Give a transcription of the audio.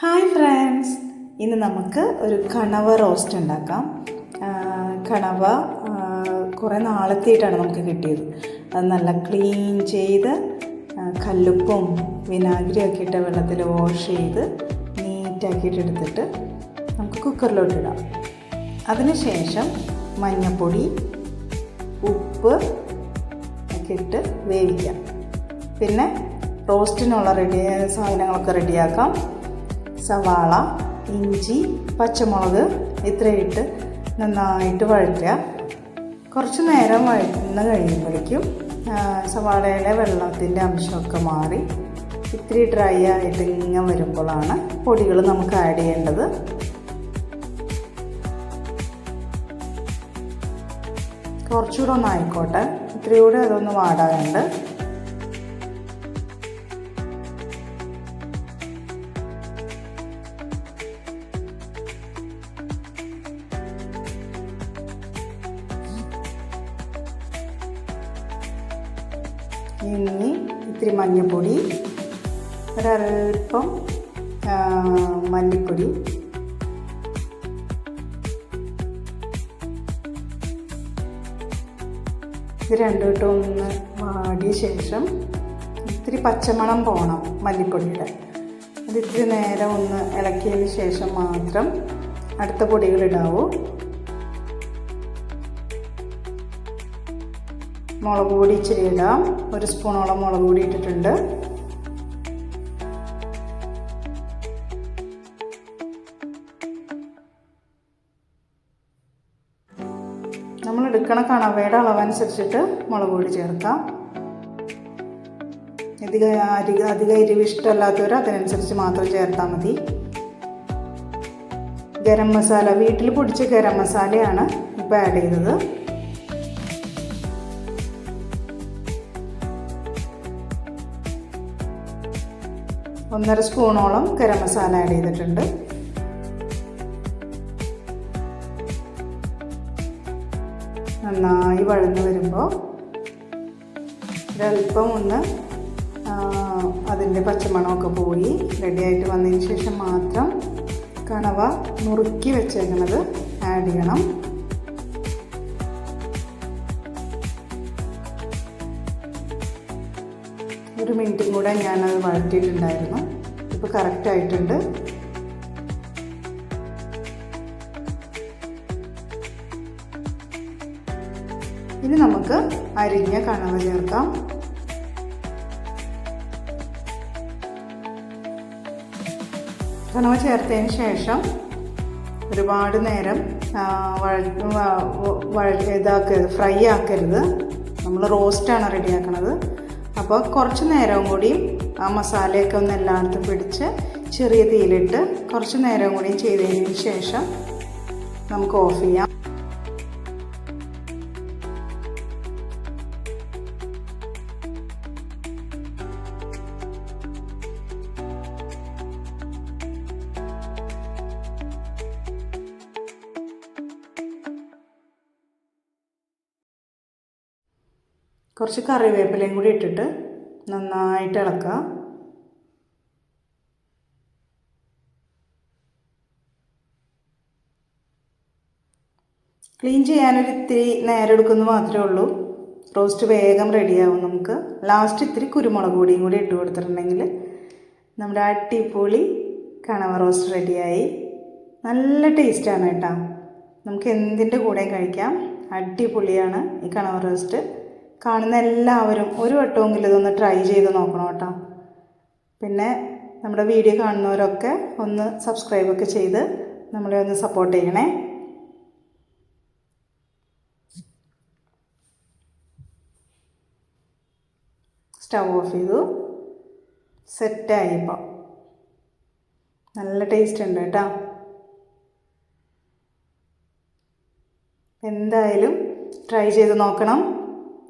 Hi friends ഇന്ന് നമുക്ക് ഒരു കണവ റോസ്റ്റ് ഉണ്ടാക്കാം. കണവ കുറേ നാളെത്തിയിട്ടാണ് നമുക്ക് കിട്ടിയത്. അത് നല്ല ക്ലീൻ ചെയ്ത് കല്ലുപ്പും വിനാഗിരിയൊക്കെ ഇട്ട വെള്ളത്തിൽ വാഷ് ചെയ്ത് നീറ്റാക്കിയിട്ട് എടുത്തിട്ട് നമുക്ക് കുക്കറിലോട്ട് ഇടാം. അതിനുശേഷം മഞ്ഞൾപ്പൊടി ഉപ്പ് ഒക്കെ ഇട്ട് വേവിക്കാം. പിന്നെ റോസ്റ്റിനുള്ള റെഡി സാധനങ്ങളൊക്കെ റെഡിയാക്കാം സവാള ഇഞ്ചി പച്ചമുളക് ഇത്രയിട്ട് നന്നായിട്ട് വഴറ്റുക. കുറച്ച് നേരം വഴറ്റുന്ന കഴിയുമ്പോഴേക്കും സവാളയുടെ വെള്ളത്തിന്റെ അംശമൊക്കെ മാറി ഇത്തിരി ഡ്രൈ ആയിട്ട് ഇങ്ങനെ വരുമ്പോഴാണ് പൊടികൾ നമുക്ക് ആഡ് ചെയ്യേണ്ടത്. കുറച്ചുകൂടെ ഒന്ന് ആയിക്കോട്ടെ. ഇത്തിരി കൂടെ അതൊന്ന് വാടാനുണ്ട്. ഇനി ഇത്തിരി മഞ്ഞൾപ്പൊടി ഒരൽപ്പം മല്ലിപ്പൊടി. ഇത് രണ്ടു ഇട്ട് ഒന്ന് വാടിയ ശേഷം ഇത്തിരി പച്ചമണം പോകണം മല്ലിപ്പൊടിയുടെ. അത് ഇത്തിരി നേരം ഒന്ന് ഇളക്കിയതിന് ശേഷം മാത്രം അടുത്ത പൊടികൾ മുളക് പൊടി ഇച്ചിരി ഇടാം. ഒരു സ്പൂണോളം മുളക് പൊടി ഇട്ടിട്ടുണ്ട്. നമ്മൾ എടുക്കണ കണവയുടെ അളവനുസരിച്ചിട്ട് മുളക് പൊടി ചേർക്കാം. അധിക അരി അധിക എരിവ് ഇഷ്ടമല്ലാത്തവർ അതിനനുസരിച്ച് മാത്രം ചേർത്താൽ മതി. ഗരം മസാല വീട്ടിൽ പൊടിച്ച ഗരം മസാലയാണ് ഇപ്പോൾ ആഡ് ചെയ്തത്. ഒന്നര സ്പൂണോളം ഗരം മസാല ആഡ് ചെയ്തിട്ടുണ്ട്. നന്നായി വഴന്ന് വരുമ്പോൾ ഒരല്പം ഒന്ന് അതിന്റെ പച്ചമണമൊക്കെ പോയി റെഡിയായിട്ട് വന്നതിന് ശേഷം മാത്രം കണവ നുറുക്കി വെച്ചേക്കുന്നത് ആഡ് ചെയ്യണം. മിനിറ്റും കൂടെ ഞാനത് വഴറ്റിയിട്ടുണ്ടായിരുന്നു ഇപ്പോൾ കറക്റ്റ് ആയിട്ടുണ്ട്. ഇനി നമുക്ക് അരിഞ്ഞ കണവ ചേർക്കാം. കണവ ചേർത്തതിന് ശേഷം ഒരുപാട് നേരം വഴ- ഇതാക്കരുത് ഫ്രൈ ആക്കരുത്. നമ്മൾ റോസ്റ്റാണ് റെഡിയാക്കണത് അപ്പോൾ കുറച്ച് നേരവും കൂടി ആ മസാലയൊക്കെ ഒന്ന് എല്ലായിടത്തും പിടിച്ച് ചെറിയ തീയിലിട്ട് കുറച്ച് നേരം കൂടി ചെയ്തതിന് ശേഷം നമുക്ക് ഓഫ് ചെയ്യാം. കുറച്ച് കറിവേപ്പിലയും കൂടി ഇട്ടിട്ട് നന്നായിട്ട് ഇളക്കുക. ക്ലീൻ ചെയ്യാനൊരു ഇത്തിരി നേരം എടുക്കുന്നു മാത്രമേ ഉള്ളൂ. റോസ്റ്റ് വേഗം റെഡിയാവും നമുക്ക്. ലാസ്റ്റ് ഇത്തിരി കുരുമുളക് പൊടിയും കൂടി ഇട്ട് കൊടുത്തിട്ടുണ്ടെങ്കിൽ നമ്മുടെ അടിപൊളി കണവ റോസ്റ്റ് റെഡിയായി. നല്ല ടേസ്റ്റാണ് കേട്ടോ. നമുക്ക് എന്തിന്റെ കൂടെയും കഴിക്കാം. അടിപൊളിയാണ് ഈ കണവ റോസ്റ്റ്. കാണുന്ന എല്ലാവരും ഒരു വട്ടമെങ്കിലും ഇതൊന്ന് ട്രൈ ചെയ്ത് നോക്കണം കേട്ടോ. പിന്നെ നമ്മുടെ വീഡിയോ കാണുന്നവരൊക്കെ ഒന്ന് സബ്സ്ക്രൈബൊക്കെ ചെയ്ത് നമ്മളെ ഒന്ന് സപ്പോർട്ട് ചെയ്യണേ. സ്റ്റൗ ഓഫ് ചെയ്തു. സെറ്റായി ഇപ്പോൾ നല്ല ടേസ്റ്റ് ഉണ്ട് കേട്ടോ. എന്തായാലും ട്രൈ ചെയ്ത് നോക്കണം.